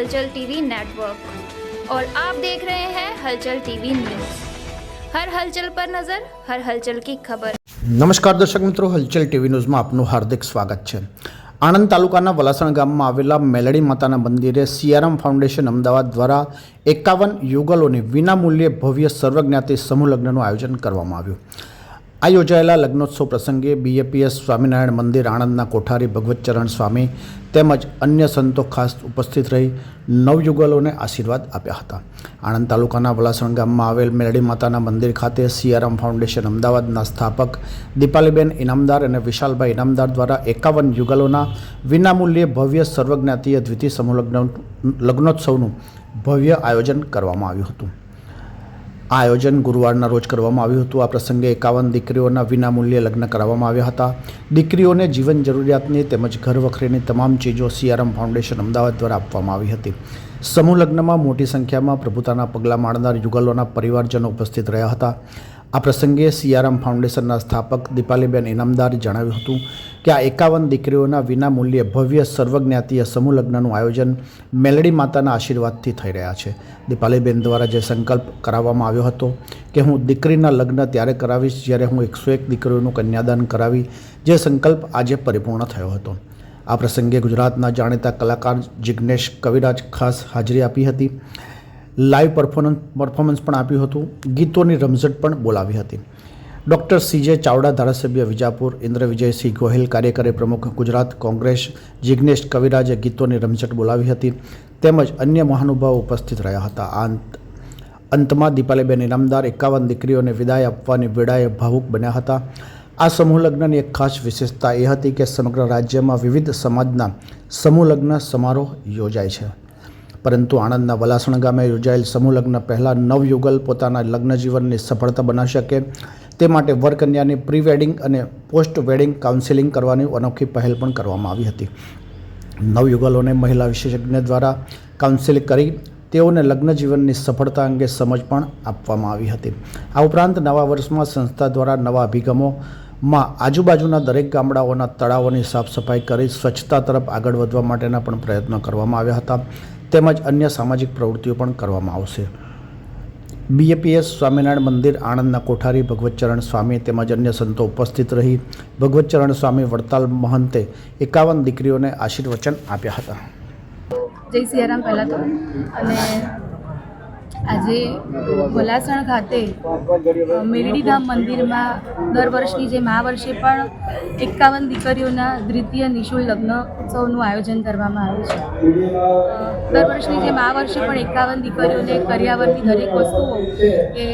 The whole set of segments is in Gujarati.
हलचल टीवी नेटवर्क और आप देख रहे हैं हलचल टीवी न्यूज हर हलचल पर नजर हर हलचल की खबर નમસ્કાર દર્શક મિત્રો હલચલ ટીવી ન્યૂઝમાં આપનું હાર્દિક સ્વાગત છે આણંદ તાલુકાના વલાસણ ગામમાં આવેલા મેલડી માતાના મંદિરે સિયારામ ફાઉન્ડેશન અમદાવાદ દ્વારા એકાવન યુગલોની વિનામૂલ્યે ભવ્ય સર્વજ્ઞાતિ સમૂહ લગ્નનું આયોજન કરવામાં આવ્યું આ યોજાયેલા લગ્નોત્સવ પ્રસંગે બીએપીએસ સ્વામિનારાયણ મંદિર, આણંદના કોઠારી ભગવતચરણ સ્વામી તેમજ અન્ય સંતો ખાસ ઉપસ્થિત રહી નવયુગલોને આશીર્વાદ આપ્યા હતા. આણંદ તાલુકાના વલાસણ ગામમાં આવેલ મેલડી માતાના મંદિર ખાતે સીઆરએમ ફાઉન્ડેશન અમદાવાદના સ્થાપક દીપાલીબેન ઇનામદાર અને વિશાલભાઈ ઇનામદાર દ્વારા એકાવન યુગલોના વિનામૂલ્યે ભવ્ય સર્વજ્ઞાતીય દ્વિતીય સમૂહ લગ્ન લગ્નોત્સવનું ભવ્ય આયોજન કરવામાં આવ્યું હતું. આ આયોજન ગુરુવારના રોજ કરવામાં આવ્યું હતું. આ પ્રસંગે એકાવન દીકરીઓના વિનામૂલ્યે લગ્ન કરાવવામાં આવ્યા હતા. દીકરીઓને જીવન જરૂરિયાતની તેમજ ઘર વખરીની તમામ ચીજો સીઆરએમ ફાઉન્ડેશન અમદાવાદ દ્વારા આપવામાં આવી હતી. સમૂહ લગ્નમાં મોટી સંખ્યામાં પ્રભુતાના પગલાં માણનાર યુગલોના પરિવારજનો ઉપસ્થિત રહ્યા હતા. આ પ્રસંગે સિયારામ ફાઉન્ડેશનના સ્થાપક દીપાલીબેન ઇનામદારે જણાવ્યું હતું કે આ એકાવન દીકરીઓના વિના મૂલ્યે ભવ્ય સર્વજ્ઞાતીય સમૂહ લગ્નનું આયોજન મેલડી માતાના આશીર્વાદથી થઈ રહ્યા છે. દીપાલીબેન દ્વારા જે સંકલ્પ કરાવવામાં આવ્યો હતો કે હું દીકરીના લગ્ન ત્યારે કરાવીશ જ્યારે હું એકસો એક દીકરીઓનું કન્યાદાન કરાવી, જે સંકલ્પ આજે પરિપૂર્ણ થયો હતો. આ પ્રસંગે ગુજરાતના જાણીતા કલાકાર જિગ્નેશ કવિરાજ ખાસ હાજરી આપી હતી. લાઈવ પરફોર્મન્સ પરફોર્મન્સ પણ આપ્યું હતું. ગીતોની રમઝટ પણ બોલાવી હતી. ડૉક્ટર સીજે ચાવડા, ધારાસભ્ય વિજાપુર ઇન્દ્ર વિજયસિંહ ગોહિલ, કાર્યકારી પ્રમુખ ગુજરાત કોંગ્રેસ, જિગ્નેશ કવિરાજે ગીતોની રમઝટ બોલાવી હતી. તેમજ અન્ય મહાનુભાવો ઉપસ્થિત રહ્યા હતા. આ અંત, અંતમાં દીપાલીબેન ઇનામદાર, એકાવન દીકરીઓને વિદાય આપવાની વેળાએ ભાવુક બન્યા હતા. આ સમૂહ લગ્નની એક ખાસ વિશેષતા એ હતી કે સમગ્ર રાજ્યમાં વિવિધ સમાજના સમૂહ લગ્ન સમારોહ યોજાય છે. પરંતુ આણંદના વલાસણ ગામે યોજાયેલ સમૂહ લગ્ન પહેલાં નવયુગલ પોતાના લગ્ન જીવનની સફળતા બનાવી શકે. તે માટે વરકન્યાની પ્રી વેડિંગ અને પોસ્ટ વેડિંગ કાઉન્સેલિંગ કરવાની અનોખી પહેલ પણ કરવામાં આવી હતી. નવયુગલોને મહિલા વિશેષજ્ઞ દ્વારા કાઉન્સિલ કરી તેઓને લગ્ન જીવનની સફળતા અંગે સમજ પણ આપવામાં આવી હતી. આ ઉપરાંત નવા વર્ષમાં સંસ્થા દ્વારા નવા અભિગમોમાં આજુબાજુના દરેક ગામડાઓના તળાવોની સાફ સફાઈ કરી સ્વચ્છતા તરફ આગળ વધવા માટેના પણ પ્રયત્નો કરવામાં આવ્યા હતા. તેમજ અન્ય સામાજિક પ્રવૃત્તિઓ પણ કરવામાં આવશે. બીએપીએસ સ્વામિનારાયણ મંદિર, આણંદના કોઠારી ભગવતચરણ સ્વામી તેમજ અન્ય સંતો ઉપસ્થિત રહી ભગવતચરણ સ્વામી વડતાલ મહંતે એકાવન દીકરીઓને આશીર્વચન આપ્યા હતા. જય સિયારામ પહેલાં તો. અને આજે વલાસણ ખાતે મેરડીધામ મંદિરમાં દર વર્ષની જે મા વર્ષે પણ એકાવન દીકરીઓના દ્વિતીય નિઃશુલ્ક લગ્ન ઉત્સવનું આયોજન કરવામાં આવ્યું છે. દર વર્ષની જે આ વર્ષે પણ એકાવન દીકરીઓને કર્યાવરની દરેક વસ્તુઓ કે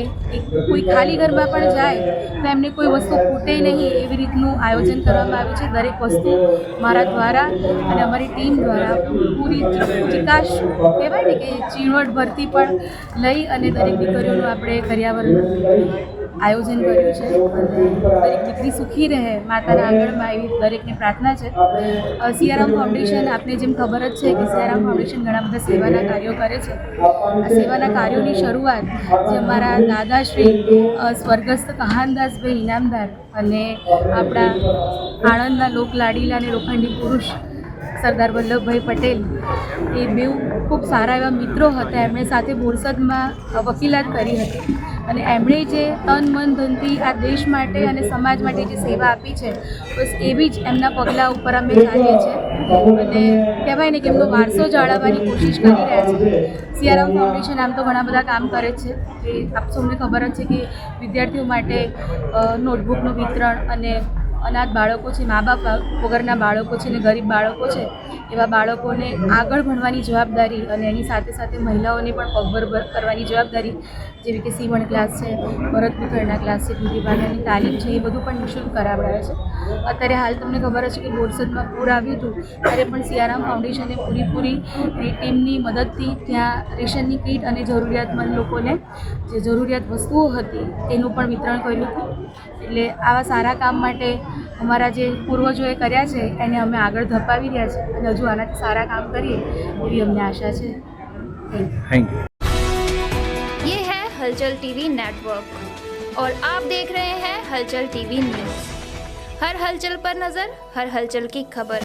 કોઈ ખાલી ઘરમાં પણ જાય તો એમને કોઈ વસ્તુ ખૂટે નહીં એવી રીતનું આયોજન કરવામાં આવ્યું છે. દરેક વસ્તુ મારા દ્વારા અને અમારી ટીમ દ્વારા પૂરી ચિકાશ કહેવાય ને કે ચીણવટ ભરતી પણ લઈ અને દરેક દીકરીઓનું આપણે કર્યાવરણ આયોજન કર્યું છે. દરેક દીકરી સુખી રહે, માતાના આંગણમાં એવી દરેકને પ્રાર્થના છે. સિયારામ ફાઉન્ડેશન આપને જેમ ખબર જ છે કે સિયારામ ફાઉન્ડેશન ઘણા બધા સેવાના કાર્યો કરે છે. આ સેવાના કાર્યોની શરૂઆત જે અમારા દાદાશ્રી સ્વર્ગસ્થ કહાનદાસભાઈ ઇનામદાર અને આપણા આણંદના લોકલાડીલા અને લોખંડી પુરુષ સરદાર વલ્લભભાઈ પટેલ. એ બેઉ ખૂબ સારા એવા મિત્રો હતા. એમણે સાથે બોરસદમાં વકીલાત કરી હતી. અને એમણે જે તન, મન, ધનથી આ દેશ માટે અને સમાજ માટે જે સેવા આપી છે, બસ એવી જ એમના પગલાં ઉપર અમે ચાલીએ છીએ. અને કહેવાય ને કે એમનો વારસો જાળવવાની કોશિશ કરી રહ્યા છે. સિયારામ ફાઉન્ડેશન આમ તો ઘણા બધા કામ કરે છે. કે આપ સૌને ખબર જ છે કે વિદ્યાર્થીઓ માટે નોટબુકનું વિતરણ અને અનાથ બાળકો છે, મા બાપ વગરના બાળકો છે ને ગરીબ બાળકો છે, એવા બાળકોને આગળ ભણવાની જવાબદારી અને એની સાથે સાથે મહિલાઓને પણ પગભર કરવાની જવાબદારી, જેવી કે સીવણ ક્લાસ છે ભરતગૂંથણના ક્લાસ છે પાર્લરની તાલીમ છે, એ બધું પણ નિઃશુલ્ક કરાવડાવે છે. અત્યારે હાલ તમને ખબર હશે કે બોરસદમાં પૂર આવ્યું હતું, ત્યારે પણ સિયારામ ફાઉન્ડેશને પૂરીપૂરી ટીમની મદદથી ત્યાં રેશનની કીટ અને જરૂરિયાતમંદ લોકોને જે જરૂરિયાત વસ્તુઓ હતી એનું પણ વિતરણ કર્યું હતું. એટલે આવા સારા કામ માટે અમારા જે પૂર્વજોએ કર્યા છે એને અમે આગળ ધપાવી રહ્યા છે અને હજુ આનાથી સારા કામ કરીએ એવી અમને આશા છે થેન્ક યુ થેન્ક યુ ये है हलचल टीवी नेटवर्क और आप देख रहे हैं हलचल टीवी न्यूज हर हलचल पर नजर हर हलचल की खबर